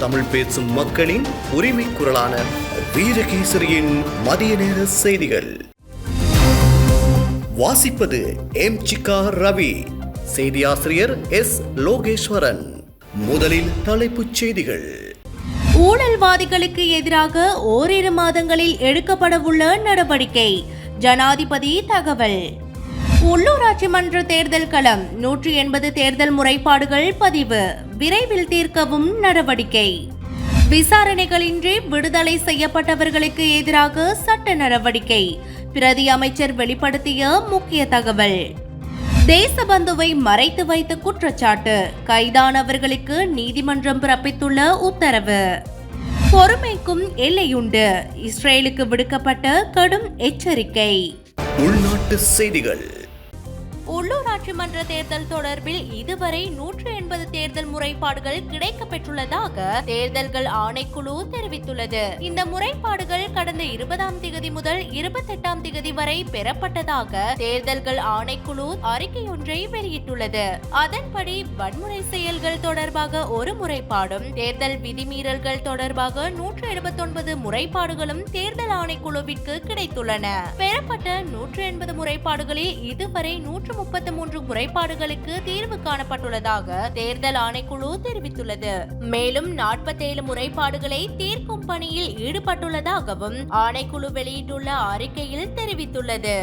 தமிழ் பேசும் மக்களின் உரிமை குரலான வீரகேசரியின் மதிய நேர செய்திகள். வாசிப்பது எம் சிக்கா ரவி. செய்தியாசிரியர் எஸ் லோகேஸ்வரன். முதலில் தலைப்புச் செய்திகள். ஊழல்வாதிகளுக்கு எதிராக ஓரிரு மாதங்களில் எடுக்கப்படவுள்ள நடவடிக்கை. ஜனாதிபதி தகவல். உள்ளூராட்சி மன்ற தேர்தல் களம். நூற்றி எண்பது தேர்தல் முறைப்பாடுகள் பதிவு. விரைவில் தீர்க்கவும் நடவடிக்கை. விசாரணைகளின்றி விடுதலை செய்யப்பட்டவர்களுக்கு எதிராக சட்ட நடவடிக்கை. பிரதி அமைச்சர் வெளிப்படுத்திய முக்கிய தகவல். தேசபந்துவை மறைத்து வைத்த குற்றச்சாட்டு. கைதானவர்களுக்கு நீதிமன்றம் பிறப்பித்துள்ள உத்தரவு. பொறுமைக்கும் எல்லையுண்டு. இஸ்ரேலுக்கு விடுக்கப்பட்ட கடும் எச்சரிக்கை. உள்நாட்டு செய்திகள். உள்ளூராட்சி மன்ற தேர்தல் தொடர்பில் இதுவரை நூற்று எண்பது தேர்தல் முறைப்பாடுகள் கிடைக்கப்பெற்றுள்ளதாக தேர்தல்கள் ஆணைக்குழு தெரிவித்துள்ளது. இந்த முறைப்பாடுகள் கடந்த இருபதாம் திகதி முதல் இருபத்தெட்டாம் திகதி வரை பெறப்பட்டதாக தேர்தல்கள் ஆணைக்குழு அறிக்கை ஒன்றை வெளியிட்டுள்ளது. அதன்படி வன்முறை செயல்கள் தொடர்பாக ஒரு முறைப்பாடும் தேர்தல் விதிமீறல்கள் தொடர்பாக நூற்று எழுபத்தொன்பது முறைப்பாடுகளும் தேர்தல் ஆணைக்குழுவிற்கு கிடைத்துள்ளன. பெறப்பட்ட நூற்று எண்பது முறைப்பாடுகளில் இதுவரை நூற்று முப்பத்தி மூன்று முறைப்பாடுகளுக்கு தீர்வு காணப்பட்டுள்ளதாக தேர்தல் ஆணைக்குழு தெரிவித்துள்ளது. மேலும் நாற்பத்தேழு முறைப்பாடுகளை தீர்க்கும் பணியில் ஈடுபட்டுள்ளதாகவும் ஆணைக்குழு வெளியிட்டுள்ள அறிக்கையில் தெரிவித்துள்ளது.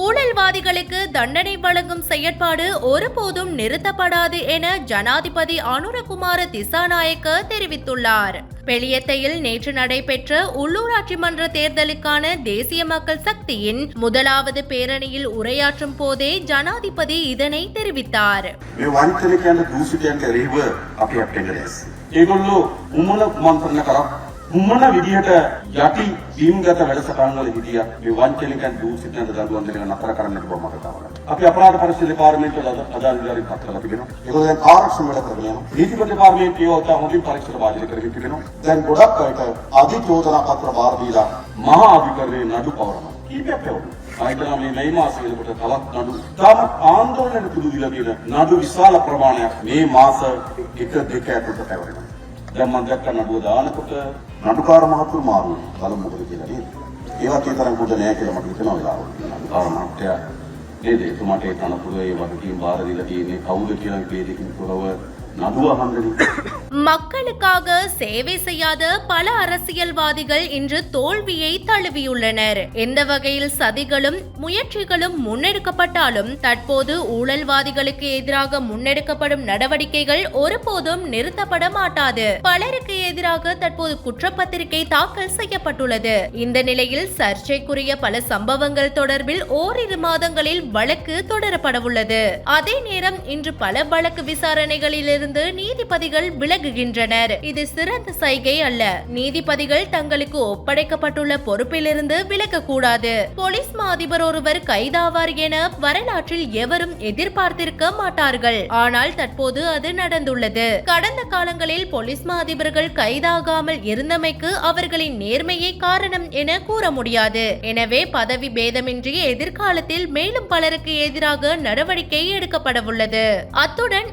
ஊழல்வாதிகளுக்கு தண்டனை வழங்கும் செயற்பாடு ஒருபோதும் நிறுத்தப்படாது என ஜனாதிபதி அனுரகுமார திசாநாயக்க தெரிவித்துள்ளார். பெளியத்தையில் நேற்று நடைபெற்ற உள்ளூராட்சி மன்ற தேர்தலுக்கான தேசிய மக்கள் சக்தியின் முதலாவது பேரணியில் உரையாற்றும் போதே ஜனாதிபதி இதனை தெரிவித்தார் මේ වංචනිකයන්ට දූෂිතයන්ට එරෙහිව අපි අපටෙන්ට දැස්. ඒගොල්ලෝ උමන කුමන්ත්‍රණ කරක් උමන විදිහට යටි දීම්ගත වැඩසටහන්වල හිටිය මේ වංචනිකයන් දූෂිතයන්ට දඩුවම් දෙන එක නතර කරන්නට බව මට තවරක්. අපි අපරාධ පරිශීලන දෙපාර්තමේන්තුව අදාළ විකාරී පත් කරලා තිබෙනවා. ඒගොල්ලෝ දැන් කාර්යක්ෂම වැඩ කරගෙන යනවා. නීතිපති දෙපාර්තමේන්තුව ඔත හොඳින් පරීක්ෂණ වාදිත කරගෙන තිබෙනවා. දැන් ගොඩක් අයට අධිචෝදනා පත්‍ර බාර දීලා මහා අධිකරණයේ නඩු පවරනවා. කීපයක් පැවරුණා. ආයතන මේ මේ මාසෙ වෙනකොට තවත් නඩු තාම ආందోලනයට පුදු දීලා තියෙන නඩු විශාල ප්‍රමාණයක් මේ මාස 1 2 ඇතුළත පැවරෙනවා. දැන් මම දැක්ක නඩුව දානකොට නඩුකාර මහතුරු මාරු බලමු මොකද කියලා නේද? ඒවත් ඒ තරම් කුඩ නෑ කියලා මට හිතෙනවා වෙලාවට. නඩුකාර මහත්තයා නේද? එතුමාට ඒ තනතුර ඒ වගකීම් බාර දීලා තියෙන්නේ කවුද කියලා වේදිකින් තොරව නඩුව අහන්නනේ. மக்களுக்காக சேவை செய்யாத பல அரசியல்வாதிகள் இன்று தோல்வியை தழுவியுள்ளனர். எந்த வகையில் சதிகளும் முயற்சிகளும் முன்னெடுக்கப்பட்டாலும் தற்போது ஊழல்வாதிகளுக்கு எதிராக முன்னெடுக்கப்படும் நடவடிக்கைகள் ஒருபோதும் நிறுத்தப்பட மாட்டாது. பலருக்கு எதிராக தற்போது குற்றப்பத்திரிகை தாக்கல் செய்யப்பட்டுள்ளது. இந்த நிலையில் சர்ச்சைக்குரிய பல சம்பவங்கள் தொடர்பில் ஓரிரு மாதங்களில் வழக்கு தொடரப்படவுள்ளது. அதே நேரம் இன்று பல வழக்கு விசாரணைகளிலிருந்து நீதிபதிகள் விலகுகின்றனர். இது சிறந்த சைகை அல்ல. நீதிபதிகள் தங்களுக்கு ஒப்படைக்கப்பட்டுள்ள பொறுப்பிலிருந்து விலகக்கூடாது. போலீஸ் மா அதிபர் ஒருவர் கைதாவார் என வரலாற்றில் எவரும் எதிர்பார்த்திருக்க மாட்டார்கள். ஆனால் தற்போது அது நடந்துள்ளது. கடந்த காலங்களில் போலீஸ் மா அதிபர்கள் கைதாகாமல் இருந்தமைக்கு அவர்களின் நேர்மையே காரணம் என கூற முடியாது. எனவே பதவி பேதமின்றி எதிர்காலத்தில் மேலும் பலருக்கு எதிராக நடவடிக்கை எடுக்கப்படவுள்ளது. அத்துடன்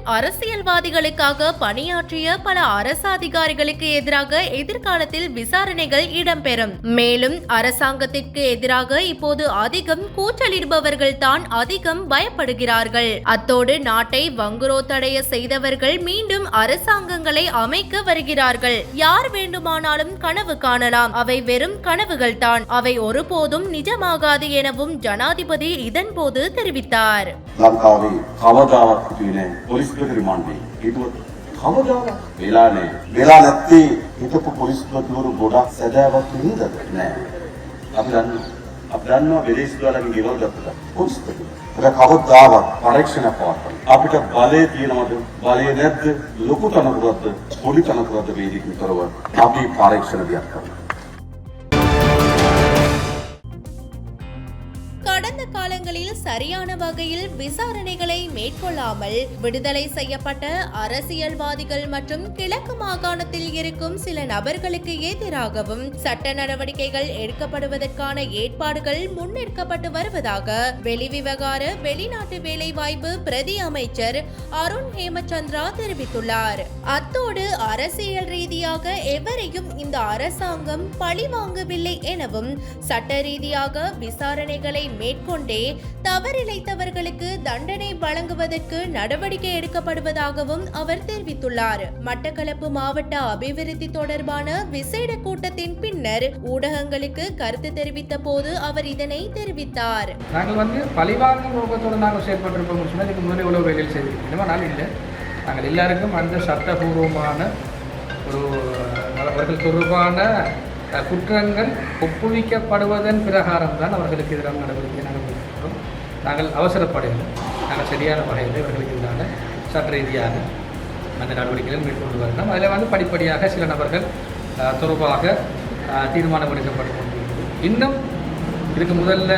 கட்சிகளுக்காக பணியாற்றிய பல அரசு அதிகாரிகளுக்கு எதிராக எதிர்காலத்தில் விசாரணைகள் இடம்பெறும். மேலும் அரசாங்கத்திற்கு எதிராக இப்போது அதிகம் கூச்சலிடுபவர்கள் தான் அதிகம் பயப்படுகிறார்கள். அத்தோடு நாட்டை வங்குரோத்தடைய செய்தவர்கள் மீண்டும் அரசாங்கங்களை அமைக்க வருகிறார்கள். யார் வேண்டுமானாலும் கனவு காணலாம். அவை வெறும் கனவுகள் தான் அவை ஒருபோதும் நிஜமாகாது எனவும் ஜனாதிபதி இதன்போது தெரிவித்தார். அவதாரத்துக்கு போலீஸ் පොලිස්පති රිමාන්ඩේ. හිතුවත් කවදාවත් වෙලා නෑ. වෙලා නැත්තේ හිටපු පොලිස්පතිවරු ගොඩක් සැදෑවත් හින්දාද නෑ. අපි දන්නවා. අපි දන්නවා වෙලේස්තුවාලගෙන් ගෙවල් ගත්තා. පොලිස්පති. ඒක කවදාවත් පරීක්ෂණයක් පවත්වන්න. අපිට බලය තියෙනවද? බලය නැද්ද? ලොකු තනතුරක්ද? පොඩි තනතුරක්ද වේදිකින් කරව අපි පරීක්ෂණ දියත් කරනවා. சரியான வகையில் விசாரணைகளை மேற்கொள்ளாமல் விடுதலை செய்யப்பட்ட அரசியல்வாதிகள் மற்றும் கிழக்கு மாகாணத்தில் இருக்கும் சில நபர்களுக்கு எதிராகவும் சட்ட நடவடிக்கைகள் எடுக்கப்படுவதற்கான ஏற்பாடுகள் முன்னெடுக்கப்பட்டு வருவதாக வெளிவிவகார வெளிநாட்டு வேலைவாய்ப்பு பிரதி அமைச்சர் அருண் ஹேமச்சந்திரா தெரிவித்துள்ளார். அத்தோடு அரசியல் ரீதியாக எவரையும் இந்த அரசாங்கம் பழிவாங்கவில்லை எனவும் சட்ட ரீதியாக விசாரணைகளை மேற்கொண்டே தவறிழைத்தவர்களுக்கு தண்டனை வழங்குவதற்கு நடவடிக்கை எடுக்கப்படுவதாகவும் அவர் தெரிவித்துள்ளார். மட்டக்களப்பு மாவட்ட அபிவிருத்தி தொடர்பான விசேட கூட்டத்தின் பின்னர் ஊடகங்களுக்கு கருத்து தெரிவித்த போது அவர் இதனை தெரிவித்தார். நாங்கள் வந்து பழிவாங்கும் நோக்கத்தோடு நாங்கள் செயல்பட்டிருப்போம் சொன்னால் இதுக்கு முதல்ல இவ்வளோ வேலையில் செய்திருக்கோம் நாள் இல்லை. நாங்கள் எல்லாருக்கும் அந்த சட்டபூர்வமான ஒரு அவர்கள் தொடர்பான குற்றங்கள் ஒப்புவிக்கப்படுவதன் பிரகாரம் தான் அவர்களுக்கு எதிரான நடவடிக்கை நாங்கள் நாங்கள் அவசரப்படையில் நாங்கள் சரியான வகையில் இவர்களுக்கு எதிரான சட்ட ரீதியாக அந்த நடவடிக்கைகளை மேற்கொண்டு வரணும் அதில் வந்து படிப்படியாக சில நபர்கள் தொடர்பாக தீர்மானம் எடுக்கப்பட்டு இன்னும் இதுக்கு முதல்ல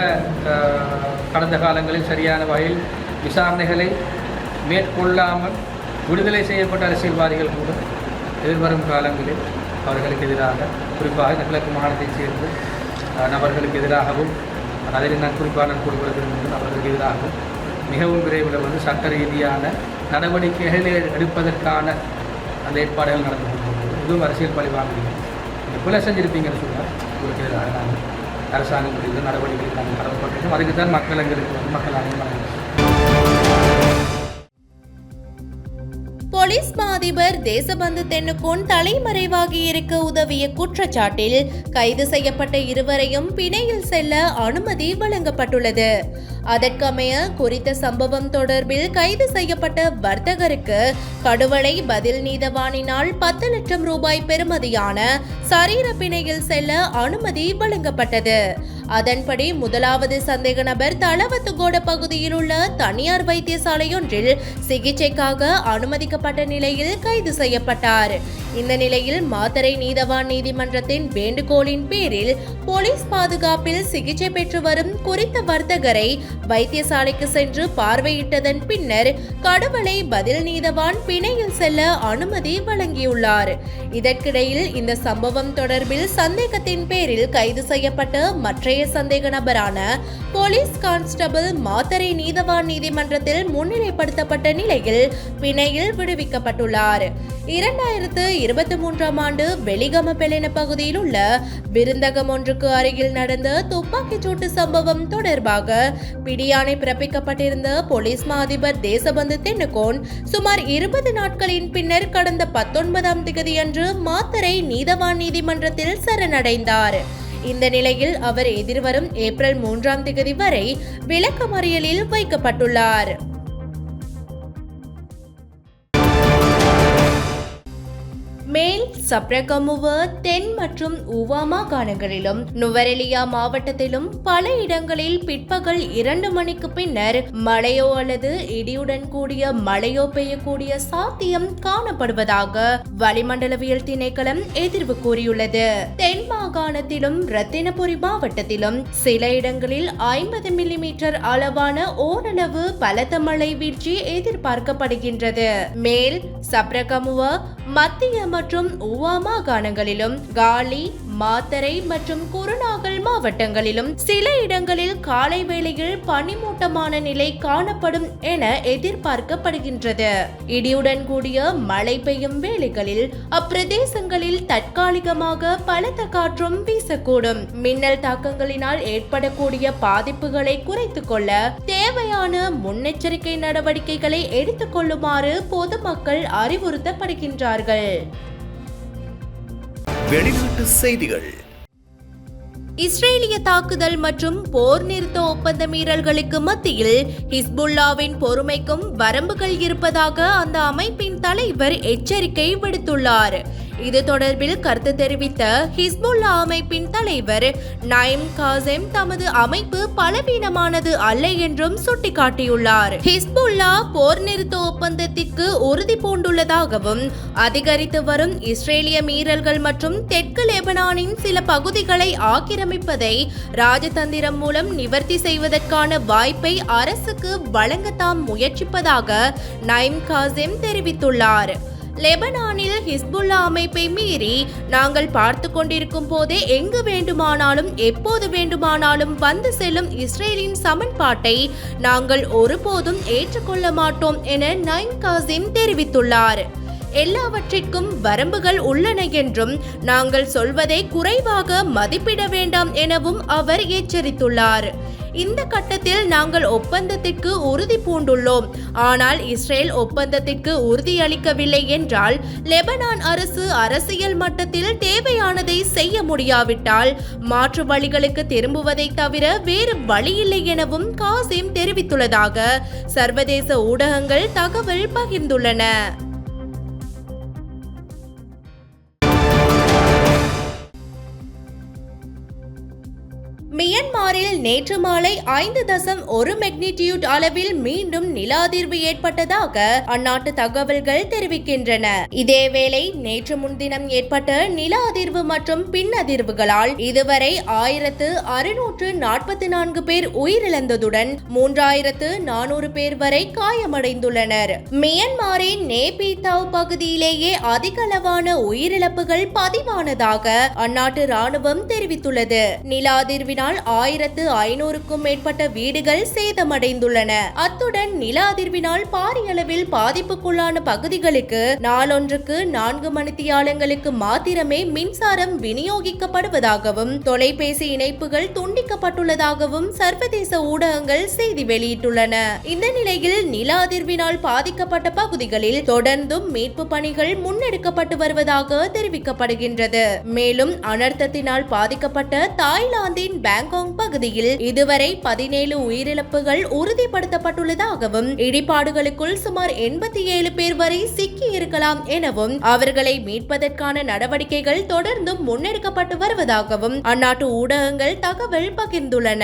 கடந்த காலங்களில் சரியான வகையில் விசாரணைகளை மேற்கொள்ளாமல் விடுதலை செய்யப்பட்ட அரசியல்வாதிகள் கூட எதிர்வரும் காலங்களில் அவர்களுக்கு எதிராக குறிப்பாக கிழக்கு மாநிலத்தைச் சேர்ந்த நபர்களுக்கு எதிராகவும் அதில் நான் குறிப்பாக நான் கூறுவது விரும்புகிறேன் அவர்களுக்கு எதிராகவும் மிகவும் விரைவில் வந்து சட்ட ரீதியான நடவடிக்கைகளை எடுப்பதற்கான அந்த ஏற்பாடுகள் நடந்து கொண்டிருக்கிறது. இதுவும் அரசியல் பழிவாங்க நீங்கள் கொலை செஞ்சுருப்பீங்கன்னு சொன்னால் உங்களுக்கு எதிராக நாங்கள் அரசாங்கம் முடிவு நடவடிக்கை நாங்கள் கடமைப்பட்டிருக்கோம் அதுக்கு தான் மக்கள் அங்கே இருக்கிறது மக்கள் அனைவரும். போலீஸ் அதிபர் தேசபந்து தென்னுகோன் தலைமறைவாகி இருக்க உதவிய குற்றச்சாட்டில் கைது செய்யப்பட்ட இருவரையும் பிணையில் செல்ல அனுமதி வழங்கப்பட்டுள்ளது. அதற்கமைய குறித்த சம்பவம் தொடர்பில் கைது செய்யப்பட்ட வர்த்தகருக்கு கடுவளை பதில் நீதவானினால் பத்து லட்சம் ரூபாய் பெறுமதியான சரீர பிணையில் செல்ல அனுமதி வழங்கப்பட்டது. அதன்படி முதலாவது சந்தேக நபர் தளவத்துகோட பகுதியில் உள்ள தனியார் வைத்தியசாலையொன்றில் சிகிச்சைக்காக அனுமதிக்கப்பட்ட நிலையில் கைது செய்யப்பட்டார். இந்த நிலையில் மாத்தரை நீதவான் நீதிமன்றத்தின் வேண்டுகோளின் பேரில் போலீஸ் பாதுகாப்பில் சிகிச்சை பெற்று வரும் குறித்த வர்த்தகரை வைத்தியசாலைக்கு சென்று பார்வையிட்டதன் பின்னர் கடவுளை பதில் நீதவான் பிணையில் செல்ல அனுமதி வழங்கியுள்ளார். இதற்கிடையில் இந்த சம்பவம் தொடர்பில் சந்தேகத்தின் பேரில் கைது செய்யப்பட்ட மற்றைய சந்தேக நபரான போலீஸ் கான்ஸ்டபிள் மாத்தரை நீதவான் நீதிமன்றத்தில் முன்னிலைப்படுத்தப்பட்ட நிலையில் பிணையில் விடுவிக்கப்பட்டுள்ளார். இரண்டாயிரத்து இருபத்தி மூன்றாம் ஆண்டு வெளிகம பெலென பகுதியில் உள்ள விருந்தகம் ஒன்றுக்கு அருகில் நடந்த துப்பாக்கிச் சூட்டு சம்பவம் தொடர்பாக பிடியாணை பிறப்பிக்கப்பட்டிருந்த போலீஸ் மா அதிபர் தேசபந்து தென்னுகோன் சுமார் இருபது நாட்களின் பின்னர் கடந்த பத்தொன்பதாம் திகதியன்று மாத்தரை நீதவான் நீதிமன்றத்தில் சரணடைந்தார். இந்த நிலையில் அவர் எதிர்வரும் ஏப்ரல் மூன்றாம் திகதி வரை விளக்கமறியலில் வைக்கப்பட்டுள்ளார். மேல் சப்ரகமுவ தென் மற்றும் உவா மாகாணங்களிலும் நுவரெலியா மாவட்டத்திலும் பல இடங்களில் பிற்பகல் இரண்டு மணிக்கு பின்னர் மழையோ அல்லது இடியுடன் கூடிய மழையோ பெய்யக்கூடிய சாத்தியம் காணப்படுவதாக வளிமண்டலவியல் திணைக்களம் எதிர்வு கூறியுள்ளது. தென் மாகாணத்திலும் ரத்தினபுரி மாவட்டத்திலும் சில இடங்களில் ஐம்பது மில்லிமீட்டர் அளவான ஓரளவு பலத்த மழை வீழ்ச்சி எதிர்பார்க்கப்படுகின்றது. மேல் சப்ரகமுவ மத்திய மற்றும் மற்றும் உவா மாகாணங்களிலும் காலி மாத்தரை மற்றும் குருநாகல் மாவட்டங்களிலும் சில இடங்களில் காலை வேளையில் பனிமூட்டமான நிலை காணப்படும் என எதிர்பார்க்கப்படுகின்றது. இடியுடன் கூடிய மழை பெய்யும் வேளைகளில் அப்பிரதேசங்களில் தற்காலிகமாக பலத்த காற்றும் வீசக்கூடும். மின்னல் தாக்கங்களினால் ஏற்படக்கூடிய பாதிப்புகளை குறைத்துக் கொள்ள தேவையான முன்னெச்சரிக்கை நடவடிக்கைகளை எடுத்துக் கொள்ளுமாறு பொதுமக்கள் அறிவுறுத்தப்படுகின்றார்கள். வெளிநாட்டு செய்திகள். இஸ்ரேலிய தாக்குதல் மற்றும் போர் நிறுத்த ஒப்பந்த மீறல்களுக்கு மத்தியில் ஹிஸ்புல்லாவின் பொறுமைக்கும் வரம்புகள் இருப்பதாக அந்த அமைப்பின் தலைவர் எச்சரிக்கை விடுத்துள்ளார். இது தொடர்பில் கருத்து தெரிவித்த ஹிஸ்புல்லா அமைப்பின் தலைவர் நயம் காசெம் தமது அமைப்பு பலவீனமானது அல்ல என்றும் சுட்டிக்காட்டியுள்ளார். ஹிஸ்புல்லா போர் நிறுத்த ஒப்பந்தத்திற்கு உறுதி பூண்டுள்ளதாகவும் அதிகரித்து வரும் இஸ்ரேலிய மீறல்கள் மற்றும் தெற்கு லெபனானின் சில பகுதிகளை ஆக்கிரமிப்பதை ராஜதந்திரம் மூலம் நிவர்த்தி செய்வதற்கான வாய்ப்பை அரசுக்கு வழங்க தாம் முயற்சிப்பதாக நைம் காசிம் தெரிவித்துள்ளார். லெபனானில் ஹிஸ்புல்லா அமைப்பை மீறி நாங்கள் பார்த்து கொண்டிருக்கும் போதே எங்கு வேண்டுமானாலும் எப்போது வேண்டுமானாலும் வந்து செல்லும் இஸ்ரேலின் சமன்பாட்டை நாங்கள் ஒருபோதும் ஏற்றுக்கொள்ள மாட்டோம் என நைன் காசிம் தெரிவித்துள்ளார். எல்லாவற்றிற்கும் வரம்புகள் உள்ளன என்றும் நாங்கள் சொல்வதை குறைவாக மதிப்பிட வேண்டாம் எனவும் அவர் எச்சரித்துள்ளார். இந்த கட்டத்தில் நாங்கள் ஒப்பந்தத்திற்கு உறுதி பூண்டுள்ளோம். ஆனால் இஸ்ரேல் ஒப்பந்தத்திற்கு உறுதியளிக்கவில்லை என்றால் லெபனான் அரசு அரசியல் மட்டத்தில் தேவையானதை செய்ய முடியாவிட்டால் மாற்று வழிகளுக்கு திரும்புவதை தவிர வேறு வழியில்லை எனவும் காசிம் தெரிவித்துள்ளதாக சர்வதேச ஊடகங்கள் தகவல் பகிர்ந்துள்ளன. மியன்மாரில் நேற்று மாலை ஐந்து தசம் ஒரு மெக்னிடியூட் அளவில் மீண்டும் நில அதிர்வு ஏற்பட்டதாக அந்நாட்டு தகவல்கள் தெரிவிக்கின்றன. இதேவேளை நேற்று முன்தினம் ஏற்பட்ட நில அதிர்வு மற்றும் பின் அதிர்வுகளால் இதுவரை ஆயிரத்து அறுநூற்று நாற்பத்தி நான்கு பேர் உயிரிழந்ததுடன் மூன்றாயிரத்து நானூறு பேர் வரை காயமடைந்துள்ளனர். மியன்மாரின் நேபிதாவ் பகுதியிலேயே அதிகளவான உயிரிழப்புகள் பதிவானதாக அந்நாட்டு ராணுவம் தெரிவித்துள்ளது. நில அதிர்வினால் ஆயிரத்து ஐநூறுக்கும் மேற்பட்ட வீடுகள் சேதமடைந்துள்ளன. அத்துடன் நில அதிர்வினால் பாரிய அளவில் பாதிப்புக்குள்ளான பகுதிகளுக்கு நாளொன்றுக்கு நான்கு மணித்தியாலங்களுக்கு மாத்திரமே மின்சாரம் விநியோகிக்கப்படுவதாகவும் தொலைபேசி இணைப்புகள் துண்டிக்கப்பட்டுள்ளதாகவும் சர்வதேச ஊடகங்கள் செய்தி வெளியிட்டுள்ளன. இந்த நிலையில் நில அதிர்வினால் பாதிக்கப்பட்ட பகுதிகளில் தொடர்ந்தும் மீட்பு பணிகள் முன்னெடுக்கப்பட்டு வருவதாக தெரிவிக்கப்படுகின்றது. மேலும் அனர்த்தத்தினால் பாதிக்கப்பட்ட தாய்லாந்தின் பேங்காங் பகுதியில் இதுவரை பதினேழு உயிரிழப்புகள் உறுதிப்படுத்தப்பட்டுள்ளதாகவும் இடிபாடுகளுக்குள் சுமார் எண்பத்தி ஏழு பேர் வரை சிக்கி இருக்கலாம் எனவும் அவர்களை மீட்பதற்கான நடவடிக்கைகள் தொடர்ந்தும் முன்னெடுக்கப்பட்டு வருவதாகவும் அந்நாட்டு ஊடகங்கள் தகவல் பகிர்ந்துள்ளன.